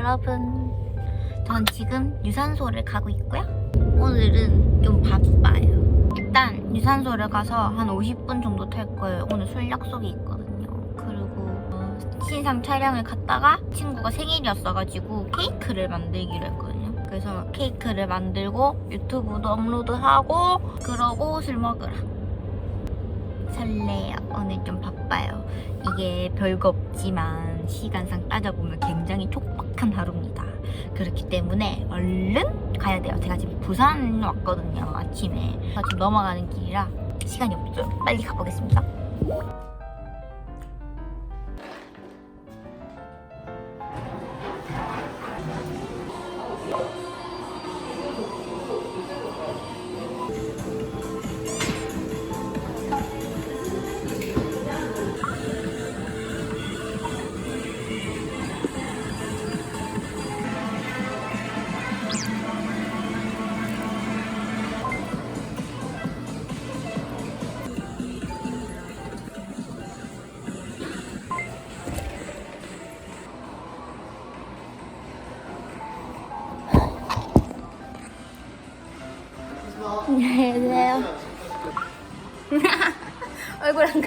여러분. 전 지금 유산소를 가고 있고요. 오늘은 좀 바빠요. 일단 유산소를 가서 한 50분 정도 탈 거예요. 오늘 술 약속이 있거든요. 그리고 어, 신상 촬영을 갔다가 친구가 생일이었어가지고 케이크를 만들기로 했거든요. 그래서 케이크를 만들고 유튜브도 업로드하고 그러고 술 먹으라. 설레요. 오늘 좀 바빠요. 이게 별거 없지만 시간상 따져보면 굉장히 촉박한 하루입니다. 그렇기 때문에 얼른 가야 돼요. 제가 지금 부산 왔거든요. 아침에. 그래서 지금 넘어가는 길이라 시간이 없죠. 빨리 가보겠습니다.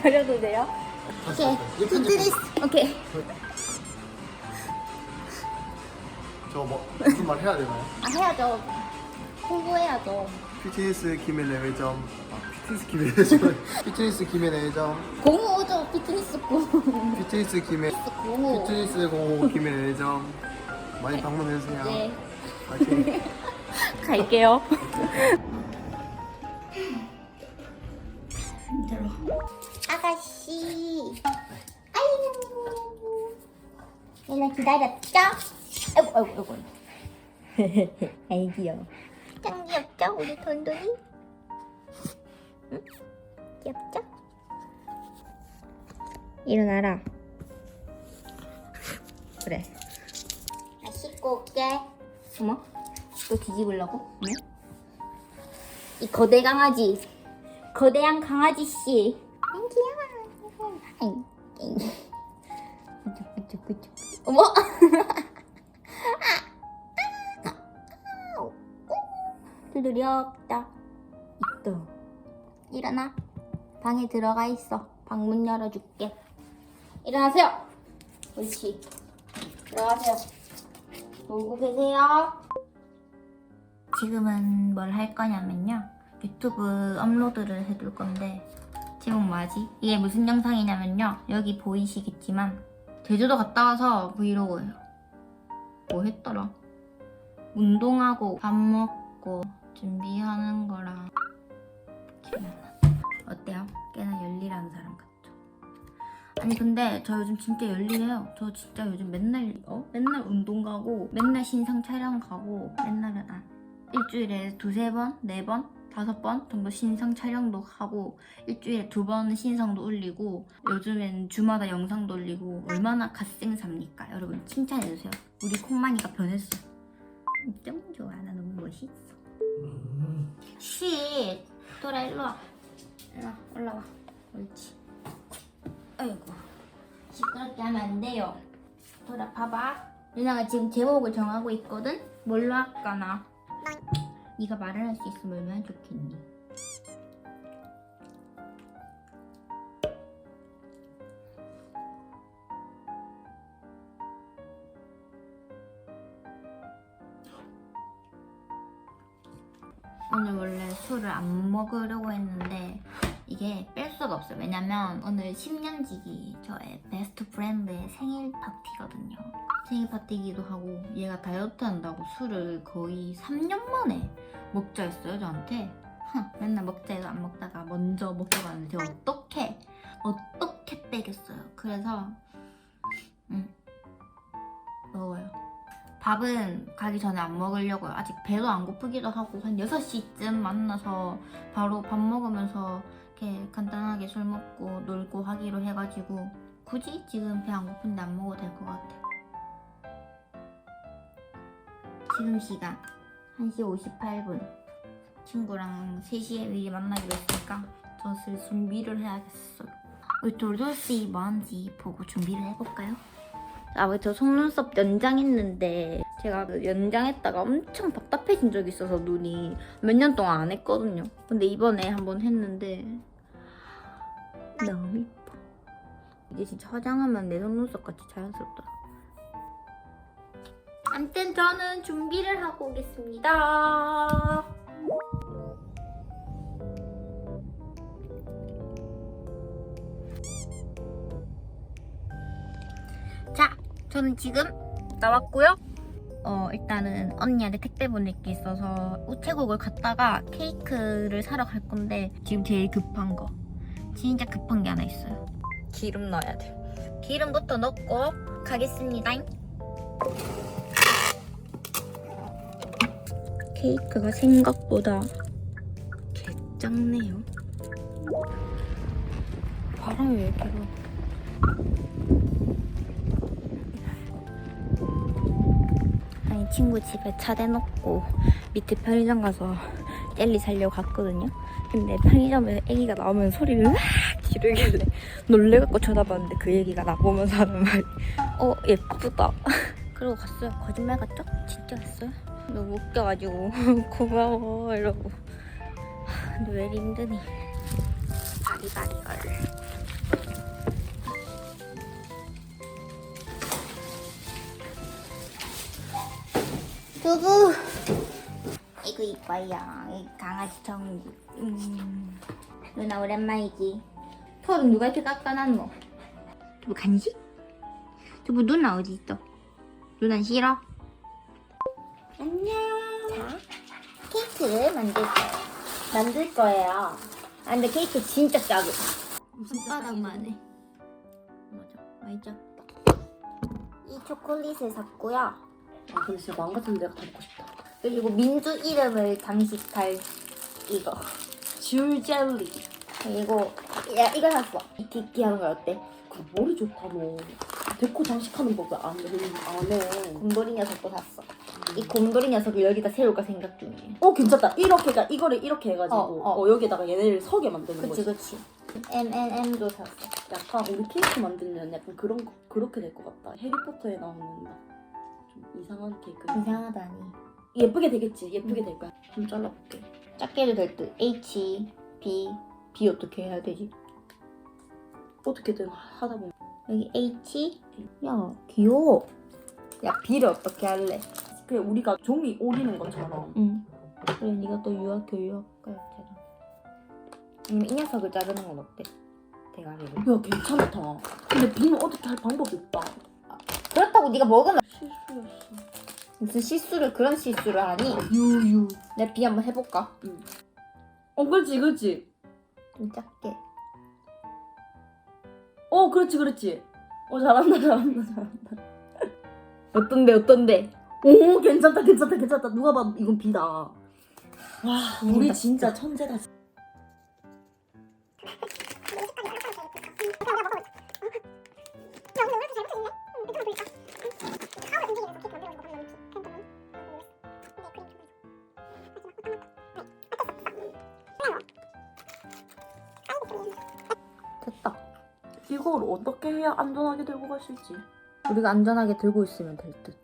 가려도 돼요? 오케이. 피트니스. 오케이. 저 뭐 무슨 말 해야 되나요? 아 해야죠. 홍보해야죠. 피트니스 김의 내외점 아, 피트니스 김의 내외점 피트니스 김의 내외점 공호죠 피트니스 공. 피트니스 김의 공호. 피트니스 공호 김의 내외점 많이 방문해주세요 네. 파이팅 갈게요. 들어. 아가씨. 아이고. 얘는 기다렸죠? 아이고, 아이고, 아이고. 아이 귀여워. 짱 귀엽죠? 우리 돈돈이? 응? 귀엽죠? 일어나라. 그래. 나 씻고 올게. 어머? 또 뒤집으려고? 응? 이 거대 강아지. 거대한 강아지 씨. 아이, 아이. 그쪽. 어머! 두드리 없다. 있다. 일어나. 방에 들어가 있어. 방문 열어줄게. 일어나세요. 옳지. 들어가세요. 놀고 계세요. 지금은 뭘 할 거냐면요. 유튜브 업로드를 해둘 건데 제목 뭐하지? 이게 무슨 영상이냐면요. 여기 보이시겠지만 제주도 갔다 와서 브이로그예요. 뭐 했더라? 운동하고 밥 먹고 준비하는 거랑. 어때요? 꽤나 열일하는 사람 같죠? 아니 근데 저 요즘 진짜 열일해요. 저 진짜 요즘 맨날 어? 맨날 운동 가고 맨날 신상 촬영 가고 맨날은 안 일주일에 두세 번, 네 번, 다섯 번 정도 신상 촬영도 하고 일주일에 두 번 신상도 올리고 요즘엔 주마다 영상도 올리고 얼마나 갓생삽니까? 여러분 칭찬해주세요. 우리 콩만이가 변했어. 너무 좋아. 나 너무 멋있어. 쉿! 돌아 일로 와. 일로 와. 올라와. 옳지. 아이고. 시끄럽게 하면 안 돼요. 돌아 봐봐. 누나가 지금 제목을 정하고 있거든? 뭘로 할까 나? 네가 말을 할 수 있으면 얼마나 좋겠니? 오늘 원래 술을 안 먹으려고 했는데 이게 뺄 수가 없어요. 왜냐면 오늘 10년지기 저의 베스트 프렌드의 생일 파티거든요. 생일 파티이기도 하고 얘가 다이어트 한다고 술을 거의 3년 만에 먹자 했어요 저한테. 흥, 맨날 먹자 해도 안 먹다가 먼저 먹자고 하는데 어떻게 어떻게 빼겠어요. 그래서 음 먹어요. 밥은 가기 전에 안 먹으려고요. 아직 배도 안 고프기도 하고 한 6시쯤 만나서 바로 밥 먹으면서 이렇게 간단하게 술 먹고 놀고 하기로 해가지고 굳이 지금 배 안 고픈데 안 먹어도 될 것 같아요. 지금 시간 1시 58분 친구랑 3시에 미리 만나기로 했으니까 저 슬슬 준비를 해야겠어요. 우리 돌돌씨 뭔지 보고 준비를 해볼까요? 아, 저 속눈썹 연장했는데 제가 그 연장했다가 엄청 답답해진 적이 있어서 눈이 몇 년 동안 안 했거든요. 근데 이번에 한번 했는데 너무 이뻐. 이게 진짜 화장하면 내 속눈썹 같이 자연스럽다. 아무튼 저는 준비를 하고 오겠습니다. 자, 저는 지금 나왔고요. 어, 일단은 언니한테 택배 보낼 게 있어서 우체국을 갔다가 케이크를 사러 갈 건데 지금 제일 급한 거. 진짜 급한 게 하나 있어요. 기름 넣어야 돼. 기름부터 넣고 가겠습니다. 케이크가 생각보다 개 작네요. 바람이 왜 이렇게 불어? 아니 친구 집에 차 대놓고 밑에 편의점 가서 젤리 사려고 갔거든요. 근데 편의점에서 애기가 나오면 소리를 으악 지르길래 놀래갖고 쳐다봤는데 그 얘기가 나 보면서 하는 말이 어 예쁘다. 그러고 갔어요. 거짓말 같죠? 진짜 갔어요. 너무 웃겨가지고 고마워 이러고 하, 근데 왜 이리 힘드니? 바리바리걸. 두부 이거 이뻐요 이 강아지 정기 음. 누나 오랜만이지 털은 누가 이렇게 깎아놨노 두부 간식? 두부 누나 어디 있어? 누나 싫어? 안녕 자 케이크 만들 거예요 만들 거예요 아 근데 케이크 진짜 작아 손바닥만 해 맞아 많이 작다 이 초콜릿을 샀고요 아 근데 진짜 마음 같은 데가 다 먹고 싶다. 그리고 민주 이름을 장식할 이거 줄 젤리. 그리고 야 이거 샀어 이 뒷기 하는 거 어때? 그 머리 좋다 너. 데코 장식하는 법을 안 해. 안 해. 곰돌이 녀석도 샀어 이 곰돌이 녀석을 여기다 세울까 생각 중이에요 어 괜찮다. 이렇게 가 이거를 이렇게 해가지고 어, 어. 어, 여기다가 얘네를 서게 만드는 그치 거지. 그치 M&M도 샀어 약간 우리 케이크 만들면 약간 그런 거 그렇게 될 것 같다. 해리포터에 나오는 막좀 이상한 케이크. 이상하다니 예쁘게 되겠지. 예쁘게 음. 될 거야. 좀 잘라볼게. 작게 해도 될 듯 H, B, B 어떻게 해야 되지? 어떻게든 하다 보면 여기 H 야 귀여워 야 B를 어떻게 할래? 그 우리가 종이 오리는 것처럼 응 그래 네가 또 유학교 유학가였잖아 아니면 이 녀석을 자르는 건 어때? 대가리를 야 괜찮다. 근데 비는 어떻게 할 방법이 없다. 그렇다고 네가 먹으면 실수였어. 무슨 실수를 그런 실수를 하니? 유유. 내가 B 한번 해볼까? 어 그렇지 그렇지. 좀 작게 어 그렇지 그렇지. 어 잘한다 잘한다 잘한다. 어떤데 어떤데? 오 괜찮다 괜찮다 괜찮다. 누가 봐도 이건 비다. 와 우리 진짜, 천재다. 됐다 이걸 어떻게 해야 안전하게 들고 갈 수 있지? 우리가 안전하게 들고 있으면 될 듯.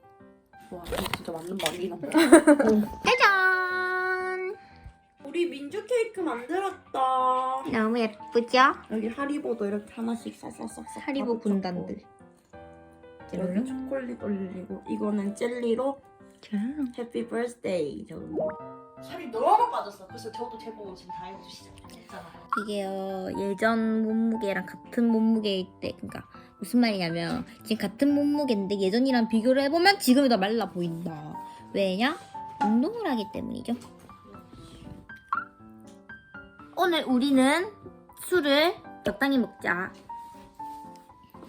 와 이거 진짜 맞는 말이나. 짜잔! 우리 민주 케이크 만들었다. 너무 예쁘죠? 여기 하리보도 이렇게 하나씩 싹싹싹싹. 하리보 다 군단들. 여기 초콜릿 올리고 이거는 젤리로 짠. 해피 버스데이 적은 살이 너무 빠졌어. 그래서 저도 제보고 지금 다 해주시죠. 괜찮아. 이게요 예전 몸무게랑 같은 몸무게일 때 그러니까 무슨 말이냐면 지금 같은 몸무게인데 예전이랑 비교를 해보면 지금이 더 말라 보인다. 왜냐? 운동을 하기 때문이죠. 오늘 우리는 술을 적당히 먹자.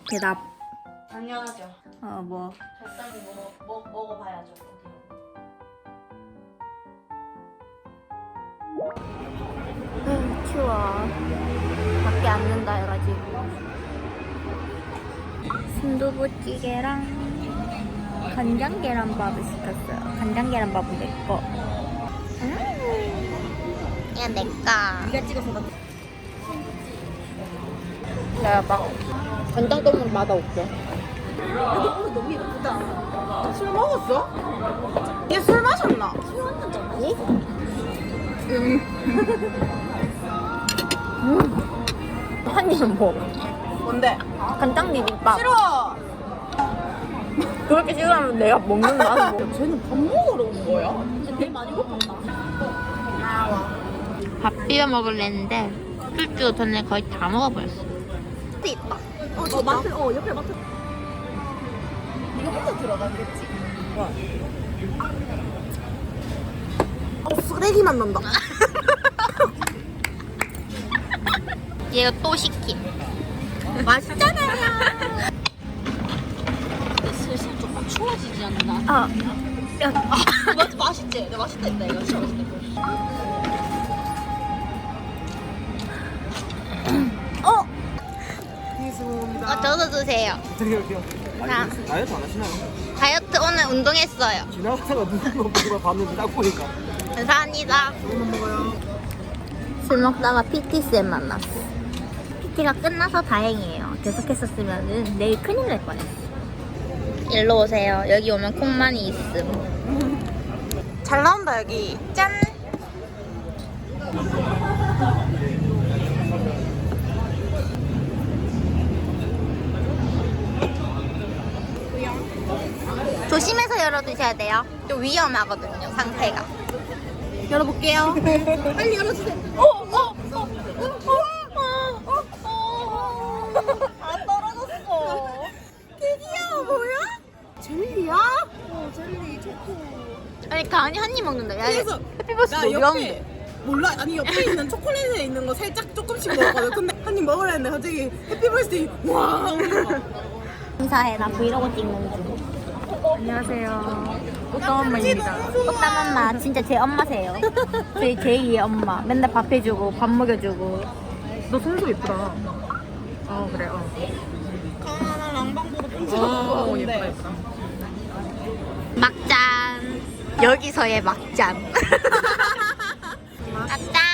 대답. 당연하죠. 어 뭐. 적당히 먹어, 먹, 먹어봐야죠. 추워. 밖에 안 는다 해가지고 순두부찌개랑 간장 계란밥을 시켰어요. 간장 계란밥은 내 거. 음. 이건 내거. 네가 찍어서 나 대박 간장 때문에 맛없어. 너무 너무 예쁘다. 술 먹었어? 얘 술 마셨나? 술 한잔 잖아 한 입은 뭐? 뭔데? 간장 비빔밥. 싫어. 그렇게 싫어하면 내가 먹는 나는 뭐. 쟤는 밥 먹으러 온 거야? 이제 배많이 고팠다. 밥 비벼 먹을랬는데 술주 전에 거의 다 먹어버렸어. 있다. 어, 저 마트, 어, 옆에 마트. 이거 혼자 들어가겠지? 어, 쓰레기만 난다. 얘가 또 시킴. 맛있잖아요. 근데 슬슬 조금 추워지지 않나? 아, 맞, 맛있지? 내가 맛있다 했다, 이거. 진짜 맛있다. 어. 어 저도 저기요. 자. 다이어트 안 하시나요? 다이어트 오늘 운동했어요. 지나가다가 누군 거 보고 봤는데 딱 보니까. 감사합니다. 술 먹다가 PT 쌤 만났어. PT가 끝나서 다행이에요. 계속했었으면 내일 큰일 날 뻔했어. 일로 오세요. 여기 오면 콩만이 있음. 잘 나온다, 여기. 짠. 조심해서 열어두셔야 돼요. 좀 위험하거든요, 상태가. 열어볼게요. 빨리 열어주세요. 어, 어, 그래서 해피버스 나 옆에 몰라 아니 옆에 있는 초콜릿에 있는 거 살짝 조금씩 먹었거든. 근데 한 입 먹으려 했는데 갑자기 해피버스데이 와. 인사해 나 브이로그 찍는 중. 안녕하세요. 꽃담 엄마입니다. 꽃담 엄마 진짜 제 엄마세요. 제 제2의 엄마. 맨날 밥 해주고 밥 먹여주고. 너 손도 예쁘다. 어 그래. 어. 가나나 랑방보다 어, 예쁘다 예쁘다. 여기서의 막잔. 막잔.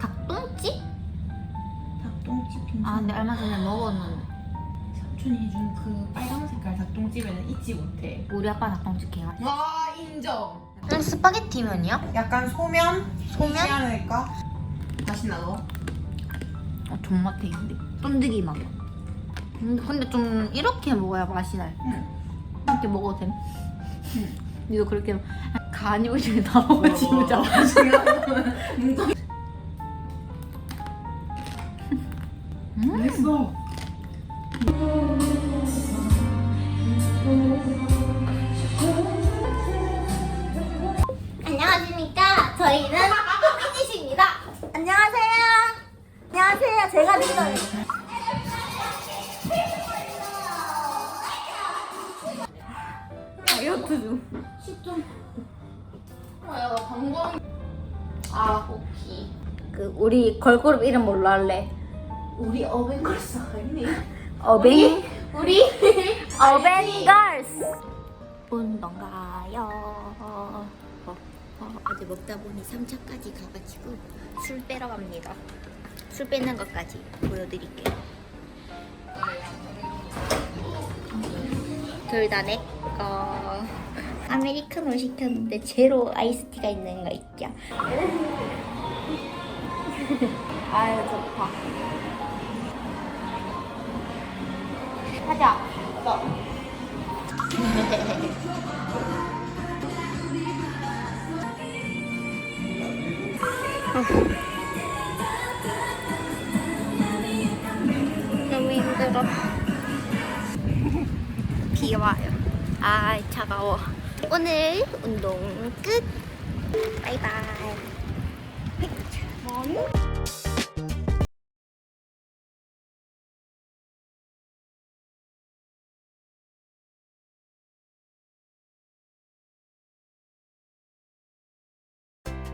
닭똥집? 닭똥집 아 근데 얼마 전에 먹었는데 삼촌이 해준 그 빨간 색깔 닭똥집에는 잊지 못해. 우리 아빠 닭똥집 해가. 와 인정. 음, 스파게티 면이요? 약간 소면 소면? 않을까? 맛있나 너? 어, 존맛해 근데 쫀득이 맛. 근 데, 근데 좀 이렇게 먹어야 맛이 날. 응. 이렇게 먹어도 됨? 응. 이거 그렇게 간이 오시면 다 먹어 진짜. 됐어. 안녕하 우리 걸그룹 이름 뭘로 할래? 우리 어벤걸스 아니니? 어벤? 우리? 어벤걸스. 운동 가요. 어, 어, 어제 먹다 보니 3차까지 가가지고 술 빼러 갑니다. 술 빼는 것까지 보여드릴게요. 둘 다 내 거. 아메리카노 시켰는데 제로 아이스티가 있는 거 있죠? 아유 좋다. 가자. 너무 힘들어. 비 와요. 아 차가워. 오늘 운동 끝. 바이바이.